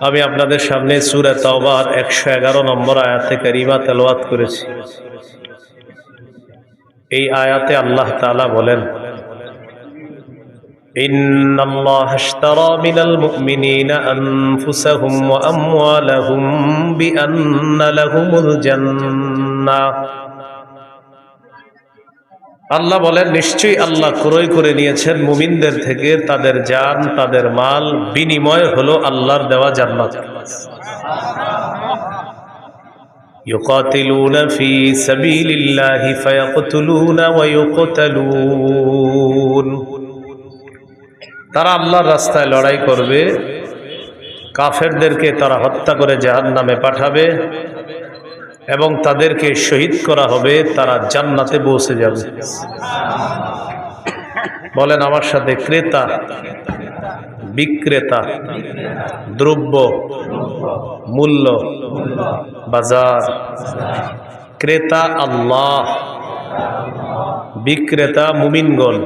আমি আপনাদের সামনে সুরে তওবার একশো এগারো নম্বর আয়াতে কারিমা তেলাওয়াত করেছি এই আয়াতে আল্লাহ তাআলা বলেন إن الله اشترى من المؤمنين أنفسهم وأموالهم بأن لهم الجنة আল্লাহ বলেন নিশ্চয়ই আল্লাহ ক্রয় করে নিয়েছেন মুমিনদের থেকে তাদের জান তাদের মাল বিনিময় হলো আল্লাহর দেওয়া জান্নাত يقاتلون في سبيل الله فيقتلون ويقتلون তারা আল্লাহর রাস্তায় লড়াই করবে কাফেরদেরকে তারা হত্যা করে জাহান নামে পাঠাবে এবং তাদেরকে শহীদ করা হবে, তারা জান্নাতে পৌঁছে যাবে। বলেন আমার সাথে, ক্রেতা, বিক্রেতা, দ্রব্য, মূল্য, বাজার। ক্রেতা আল্লাহ, বিক্রেতা মুমিনগণ।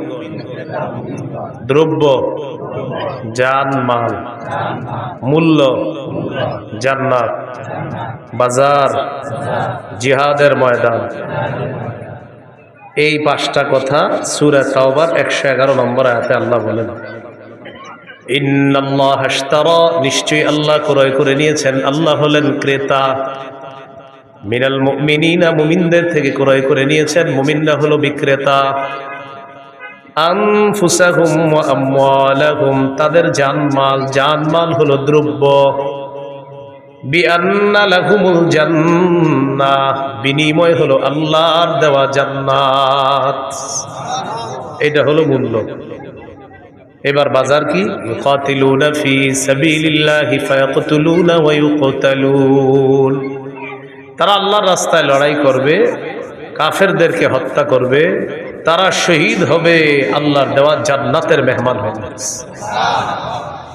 দ্রব্য, জান, মাল, মূল্য, জান্নাত, বাজার, জিহাদের ময়দান। এই পাঁচটা কথা সুরা তাওবার একশো এগারো নম্বর আয়াতে আল্লাহ বলেন। হাশতারা নিশ্চয়ই আল্লাহ ক্রয় করে নিয়েছেন। আল্লাহ হলেন ক্রেতা। মিনাল মুমিনিনা, মুমিনদের থেকে ক্রয় করে নিয়েছেন। মুমিনরা হলো বিক্রেতা। আমওয়ালাহুম, তাদের জানমাল জানমাল হলো দ্রব্য। লাহুমুল বিনিময় হলো আল্লাহর দেওয়া জান্নাত। এটা হলো মূল্য। এবার বাজার কি? তারা আল্লাহর রাস্তায় লড়াই করবে, কাফেরদেরকে হত্যা করবে তারা শহীদ হবে, আল্লাহর দেওয়া জান্নাতের মেহমান হবে।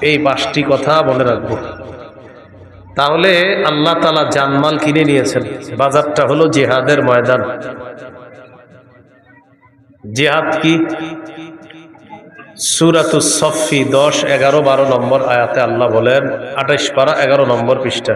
এই পাঁচটি কথা মনে রাখব। তাহলে আল্লাহ তালা জানমাল কিনে নিয়েছেন। বাজারটা হলো জেহাদের ময়দান। জেহাদ কি? সুরাতু সফি দশ, এগারো, বারো নম্বর আয়াতে আল্লাহ বলেন, আঠাইশ পারা, এগারো নম্বর পৃষ্ঠা।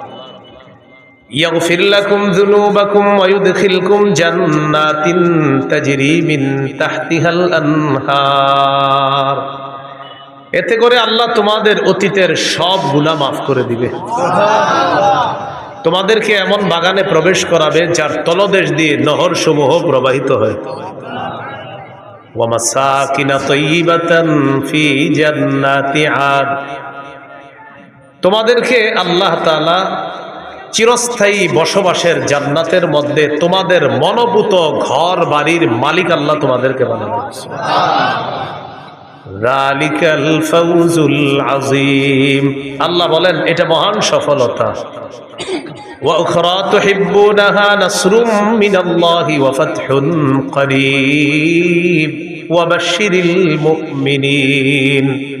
يغفر لكم ذنوبكم ويدخلكم جنات تجري من تحتها الأنهار এতে করে আল্লাহ তোমাদের অতীতের সব গুণা মাফ করে দিবে তোমাদেরকে এমন বাগানে প্রবেশ করাবে যার তলদেশ দিয়ে নহর সমূহ প্রবাহিত হয় ওয়ামাসাকিনা তৈবাতান ফি জান্নাতি আদ তোমাদেরকে আল্লাহ তাআলা চিরস্থায়ী বসবাসের জান্নাতের মধ্যে তোমাদের মনোভূত ঘর বাড়ির মালিক আল্লাহ তোমাদেরকে বানাবে। আল্লাহ বলেন, এটা মহান সফলতা। মুমিনিন।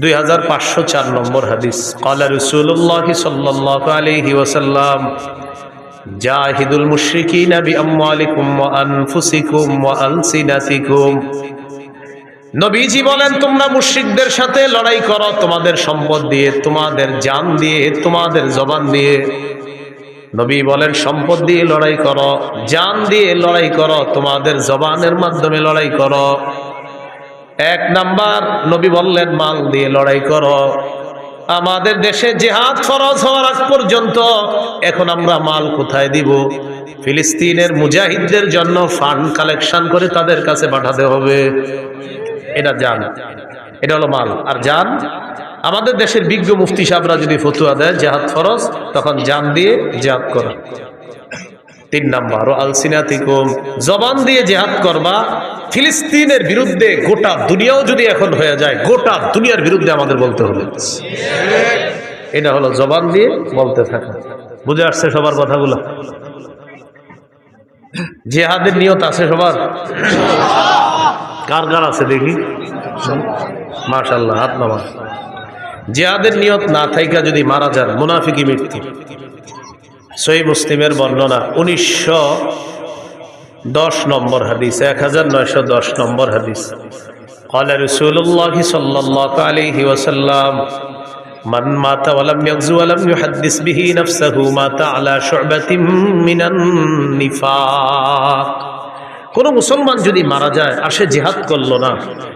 দুই হাজার পাঁচশো চার নম্বর হাদিস। কলা রসুল্লাহ সাল্লাহ আলহি ওসাল্লাম জাহিদুল মুশরিকিন বিআমওয়ালিকুম ওয়া আনফুসিকুম ওয়া আলসিনাতিকুম। নবীজি বলেন, তোমরা মুশরিকদের সাথে লড়াই করো, তোমাদের সম্পদ দিয়ে, তোমাদের জান দিয়ে, তোমাদের জবান দিয়ে। নবী বলেন, সম্পদ দিয়ে লড়াই করো, জান দিয়ে লড়াই করো, তোমাদের জবানের মাধ্যমে লড়াই করো। এক নাম্বার, নবী বললেন, মাল দিয়ে লড়াই করো। আমাদের দেশে জেহাদ ফরজ হওয়ার আগ পর্যন্ত এখন আমরা মাল কোথায় দিব? ফিলিস্তিনের মুজাহিদদের জন্য ফান্ড কালেকশন করে তাদের কাছে পাঠাতে হবে। এটা জান। এটা হলো মাল। আর জান, আমাদের দেশের বিজ্ঞ মুফতি সাহেবরা যদি ফতুয়া দেয়, জেহাদ ফরজ, তখন জান দিয়ে জেহাদ করা। তিন নাম্বার ও আলসিনাতিকুম। জবান দিয়ে জেহাদ করবা, ফিলিস্তিনের বিরুদ্ধে গোটা দুনিয়াও যদি এখন হয়ে যায়, গোটা দুনিয়ার বিরুদ্ধে আমাদের বলতে হবে। এটা হলো জবান দিয়ে বলতে থাকা। বুঝে আসছে সবার কথাগুলো? জেহাদের নিয়ত আছে সবার? কার কার আছে দেখি? মাশাল্লাহ হাত নামা জেহাদের নিয়ত না থাইকা যদি মারা যান মুনাফিকি মৃত্যু। সই মুসলিমের বর্ণনা উনিশশো দশ নম্বর হাদিস এক হাজার নয়শো দশ নম্বর হাদিস قال رسول الله صلى الله عليه وسلم من مات ولم يغزو ولم يحدث به نفسه مات على شعبة من النفاق কোন মুসলমান যদি মারা যায় আর সে জেহাদ করলো না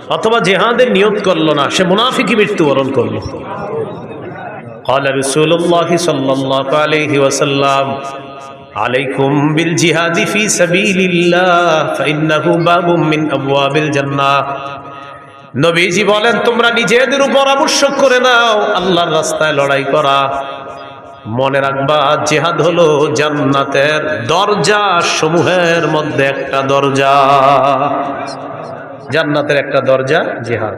অথবা জেহাদের নিয়ত করলো না সে মুনাফিকি মৃত্যুবরণ করলো قال رسول الله صلى الله عليه وسلم عليكم بالجهاد في سبيل الله فإنه باب من أبواب الجنة নবীজি বলেন তোমরা নিজেদের উপর আবশ্যক করে নাও আল্লাহর রাস্তায় লড়াই করা মনে রাখবা জেহাদ হলো জান্নাতের দরজা সমূহের মধ্যে একটা দরজা জান্নাতের একটা দরজা জেহাদ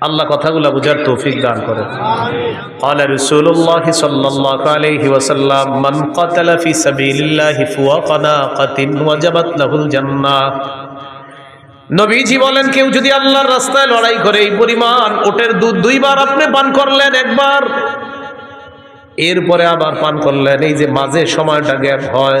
আল্লাহ কথাগুলো বুঝার তৌফিক দান করে قال رسول الله صلى الله عليه وسلم من قتل في سبيل الله فوق ناقة وجبت له الجنة নবীজি বলেন কেউ যদি আল্লাহর রাস্তায় লড়াই করে এই পরিমাণ ওটের দুধ দুইবার আপনি পান করলেন একবার এরপরে আবার পান করলেন এই যে মাঝে সময়টা গ্যাপ হয়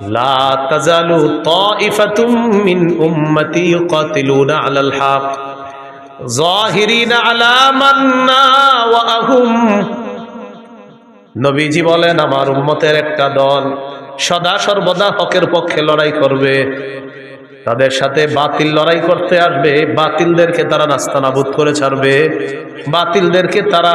লা তাজালু তাইফাতুম মিন উম্মতি ইউকাতিলুনা আলাল হক। জাহিরিনা আলা মান্না ওয়া আহুম। নবীজি বলেন, আমার উম্মতের একটা দল সদা সর্বদা হকের পক্ষে লড়াই করবে। তাদের সাথে বাতিল লড়াই করতে আসবে। বাতিলদেরকে তারা নাস্তানাবুদ করে ছাড়বে। বাতিলদেরকে তারা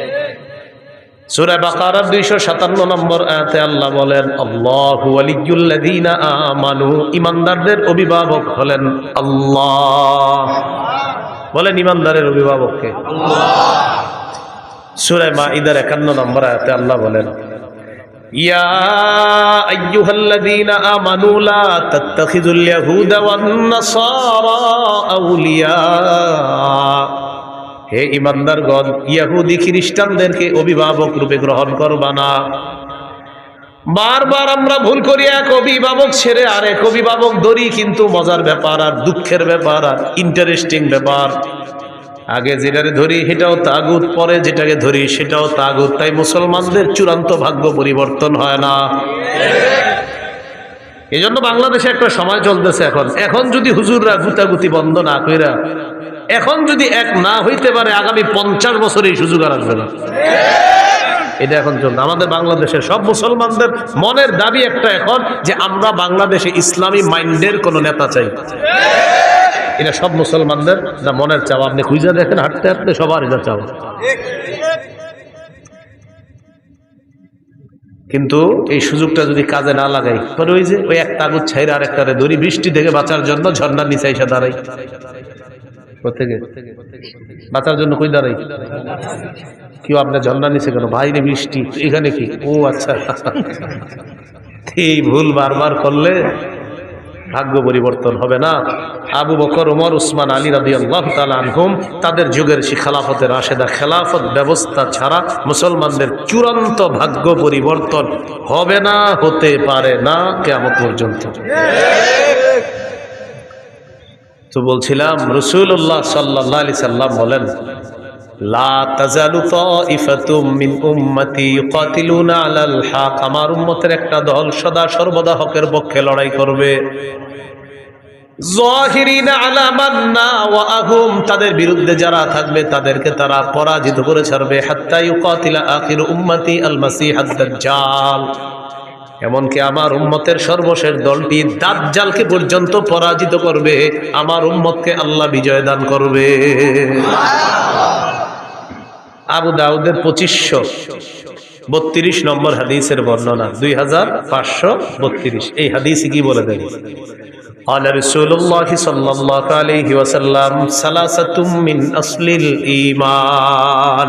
সূরা বাকারার 257 নম্বর আয়াতে আল্লাহ বলেন, আল্লাহু ওয়ালিয়্যুল্লাযীনা আমানু। ঈমানদারদের অভিভাবক হলেন আল্লাহ। বলেন ঈমানদারের অভিভাবককে সূরা মাইদার 51 নম্বর আয়াতে আল্লাহ বলেন, ইয়া আইয়ুহাল্লাযীনা আমানু লা তাত্তাখিযুল ইয়াহুদা ওয়ান নাসারা আউলিয়া। হে ইমানদারগণ ইয়াহুদি খ্রিস্টানদেরকে অভিভাবক রূপে গ্রহণ করবা না। বারবার আমরা ভুল করি, এক অভিভাবক ছেড়ে আর এক অভিভাবক ধরি, কিন্তু মজার ব্যাপার আর দুঃখের ব্যাপার আর ইন্টারেস্টিং ব্যাপার। আগে যেটাকে ধরি সেটাও তাগুত, পরে যেটাকে ধরি সেটাও তাগুত। তাই মুসলমানদের চূড়ান্ত ভাগ্য পরিবর্তন হয় না। এই জন্য বাংলাদেশে একটা সময় চলতেছে এখন। এখন যদি হুজুররা গুতাগুতি বন্ধ না কইরা এখন যদি এক না হইতে পারে, আগামী পঞ্চাশ বছর এই সুযোগ আর আসবে না। এটা এখন চলছে আমাদের বাংলাদেশের সব মুসলমানদের মনের দাবি একটা এখন, যে আমরা বাংলাদেশে ইসলামী মাইন্ডের কোন নেতা চাই। এটা সব মুসলমানদের না, মনের চাওয়া। আপনি খুঁজে দেখেন, হাঁটতে হাঁটতে সবার এটা চাওয়া। কিন্তু এই সুযোগটা যদি কাজে না লাগাই, পরে ওই যে ওই এক কাগজ ছাইরা আর একটা দড়ি বৃষ্টি থেকে বাঁচার জন্য ঝর্ণার নিচে এসে দাঁড়াই। বাঁচার জন্য কই দাঁড়াই? কেউ আপনার ঝর্ণার নিচে কেন? বাইরে বৃষ্টি এখানে কি? ও আচ্ছা। এই ভুল বারবার করলে ভাগ্য পরিবর্তন হবে না। আবু বকর ওমর উসমান, আলী রাবি আল্লাহ আনহুম তাদের যুগের সে খেলাফতের আশেদা খেলাফত ব্যবস্থা ছাড়া মুসলমানদের চূড়ান্ত ভাগ্য পরিবর্তন হবে না, হতে পারে না কেমন পর্যন্ত। তো বলছিলাম রসুল্লাহ সাল্লাহ আলি সাল্লাম বলেন আমার উম্মতের একটা দল সদা সর্বদা হকের পক্ষে লড়াই করবে। তাদের বিরুদ্ধে যারা থাকবে, তাদেরকে তারা পরাজিত করে ছাড়বে। হাত্তা ইউকাতিলা আখির উম্মতি আল মাসিহ দাজ্জাল এমনকি আমার উম্মতের সর্বশেষ দলটি দাজ্জালকে পর্যন্ত পরাজিত করবে আমার উম্মতকে আল্লাহ বিজয় দান করবে আবু দাউদের পঁচিশশো বত্রিশ নম্বর হাদিসের বর্ণনা দুই হাজার পাঁচশো বত্রিশ এই হাদিস কি বলে দেন قال رسول الله صلى الله عليه وسلم ثلاثة من أصل الإيمان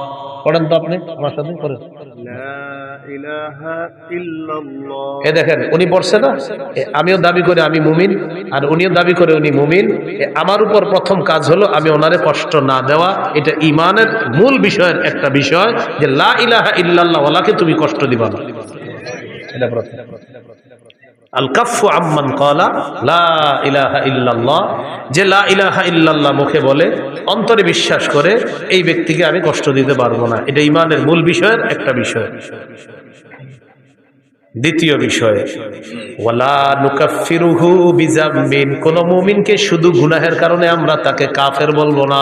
পড়েন তো আপনি আমার সাথে? পড়েন এ দেখেন উনি পড়ছে না আমিও দাবি করে আমি মুমিন আর উনিও দাবি করে উনি মুমিন। আমার উপর প্রথম কাজ হলো আমি ওনারে কষ্ট না দেওয়া। এটা ইমানের মূল বিষয়ের একটা বিষয় যে লা ইলাহা ইল্লাল্লাহ ওলাকে তুমি কষ্ট দিবা না। এটা প্রথম। আম্মান কলা লা ইলাহা যে লা ইলাহা মুখে বলে, অন্তরে বিশ্বাস করে, এই ব্যক্তিকে আমি কষ্ট দিতে পারব না। এটা মূল বিষয়ের একটা বিষয়। দ্বিতীয় বিষয় কোন মুমিনকে শুধু গুনাহের কারণে আমরা তাকে কাফের বলব না।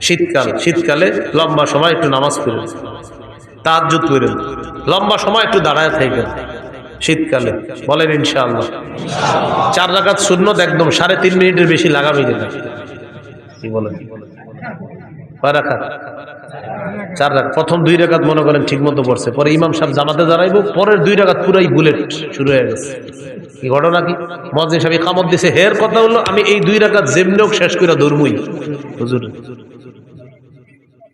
শীতকাল, শীতকালে লম্বা সময় একটু নামাজ পড়েন তাহাজ্জুদ করেন। লম্বা সময় একটু দাঁড়ায় থাকেন। শীতকালে। বলেন ইনশাআল্লাহ। চার রাকাত শূন্যত একদম সাড়ে তিন মিনিটের বেশি লাগাবি না কি বলেন? কয় চার রাত প্রথম দুই রাকাত মনে করেন ঠিক মতো পড়ছে। পরে ইমাম সাহেব জামাতে দাঁড়াইবো, পরের দুই রাকাত পুরাই বুলেট শুরু হয়ে গেছে। কি ঘটনা কি? মজিন সাহেব কামত দিছে। হের কথা হলো, আমি এই দুই রাকাত যেমনি শেষ করে ধরমুই। হুজুর।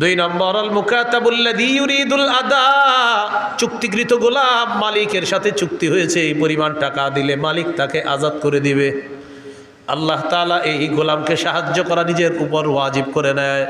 দুই নম্বর আল মুকাতাবুল্লাযী ইউরিদুল আদা। চুক্তিকৃত গোলাম, মালিকের সাথে চুক্তি হয়েছে, এই পরিমাণ টাকা দিলে মালিক তাকে আজাদ করে দিবে। আল্লাহ তালা এই গোলামকে সাহায্য করা নিজের উপর ওয়াজিব করে নেয়।